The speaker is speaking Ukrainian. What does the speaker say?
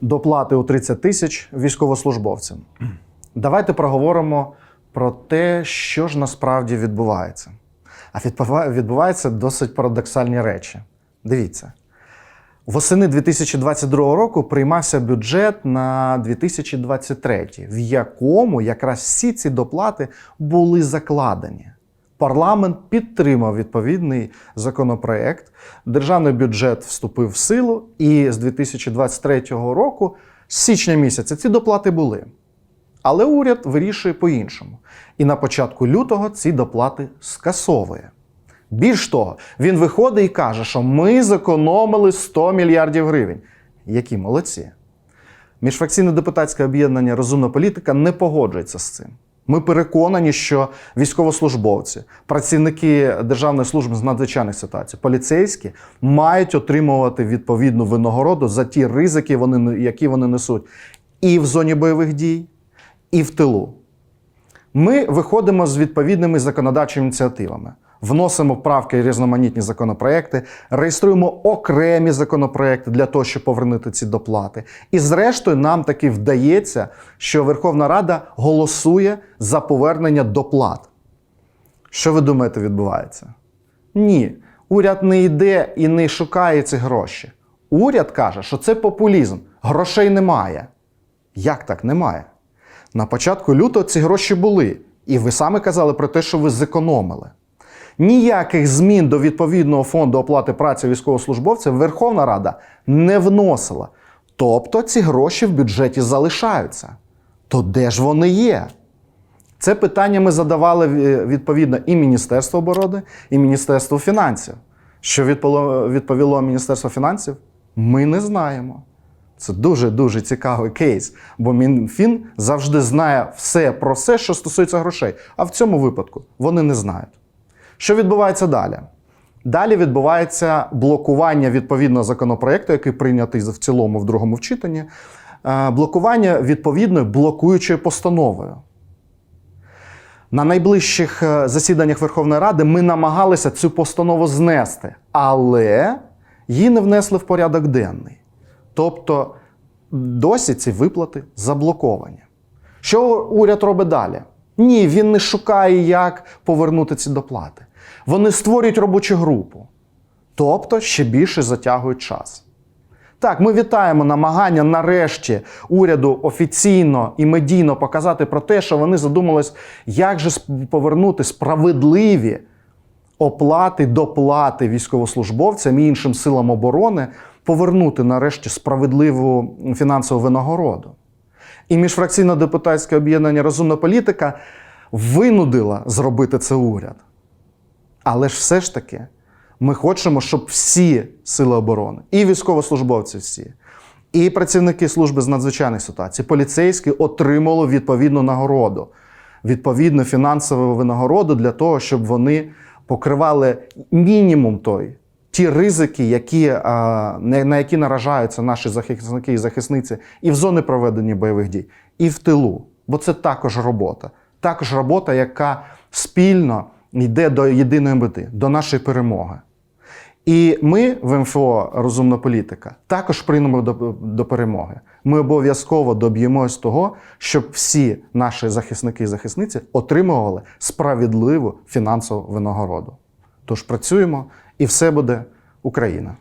доплати у 30 тисяч військовослужбовцям. Давайте проговоримо про те, що ж насправді відбувається. А відбуваються досить парадоксальні речі. Дивіться. Восени 2022 року приймався бюджет на 2023, в якому якраз всі ці доплати були закладені. Парламент підтримав відповідний законопроект. Державний бюджет вступив в силу, і з 2023 року, з січня місяця, ці доплати були. Але уряд вирішує по-іншому. І на початку лютого ці доплати скасовує. Більш того, він виходить і каже, що ми зекономили 100 мільярдів гривень. Які молодці. Міжфракційне депутатське об'єднання Розумна політика не погоджується з цим. Ми переконані, що військовослужбовці, працівники Державної служби з надзвичайних ситуацій, поліцейські мають отримувати відповідну винагороду за ті ризики, вони, які вони несуть і в зоні бойових дій, і в тилу. Ми виходимо з відповідними законодавчими ініціативами. Вносимо правки і різноманітні законопроекти, реєструємо окремі законопроекти для того, щоб повернути ці доплати. І зрештою, нам таки вдається, що Верховна Рада голосує за повернення доплат. Що ви думаєте, відбувається? Ні. Уряд не йде і не шукає ці гроші. Уряд каже, що це популізм, грошей немає. Як так немає? На початку лютого ці гроші були, і ви самі казали про те, що ви зекономили. Ніяких змін до відповідного фонду оплати праці військовослужбовців Верховна Рада не вносила. Тобто ці гроші в бюджеті залишаються. То де ж вони є? Це питання ми задавали е, відповідно і Міністерству оборони, і Міністерству фінансів. Що відповіло, Міністерство фінансів? Ми не знаємо. Це дуже дуже цікавий кейс, бо Мінфін завжди знає все про все, що стосується грошей. А в цьому випадку вони не знають. Що відбувається далі? Далі відбувається блокування відповідного законопроекту, який прийнятий в цілому в другому читанні, е, блокування відповідною блокуючою постановою. На найближчих е, засіданнях Верховної Ради ми намагалися цю постанову знести, але її не внесли в порядок денний. Тобто досі ці виплати заблоковані. Що уряд робить далі? Ні, він не шукає, як повернути ці доплати. Вони створюють робочу групу, тобто ще більше затягують час. Так, ми вітаємо намагання нарешті уряду офіційно і медійно показати про те, що вони задумались, як же повернути справедливі оплати, доплати військовослужбовцям і іншим силам оборони, повернути нарешті справедливу фінансову винагороду. І міжфракційне депутатське об'єднання Розумна політика винудила зробити це уряд. Але ж все ж таки, ми хочемо, щоб всі сили оборони, і військовослужбовці всі, і працівники служби з надзвичайних ситуацій, поліцейські отримали відповідну нагороду, відповідну фінансову винагороду для того, щоб вони покривали мінімум той. Ті ризики, які, на які наражаються наші захисники і захисниці і в зони проведення бойових дій, і в тилу. Бо це також робота. Також робота, яка спільно йде до єдиної мети, до нашої перемоги. І ми в МФО Розумна політика також приймемо до, до перемоги. Ми обов'язково доб'ємось того, щоб всі наші захисники і захисниці отримували справедливу фінансову винагороду. Тож працюємо, і все буде Україна.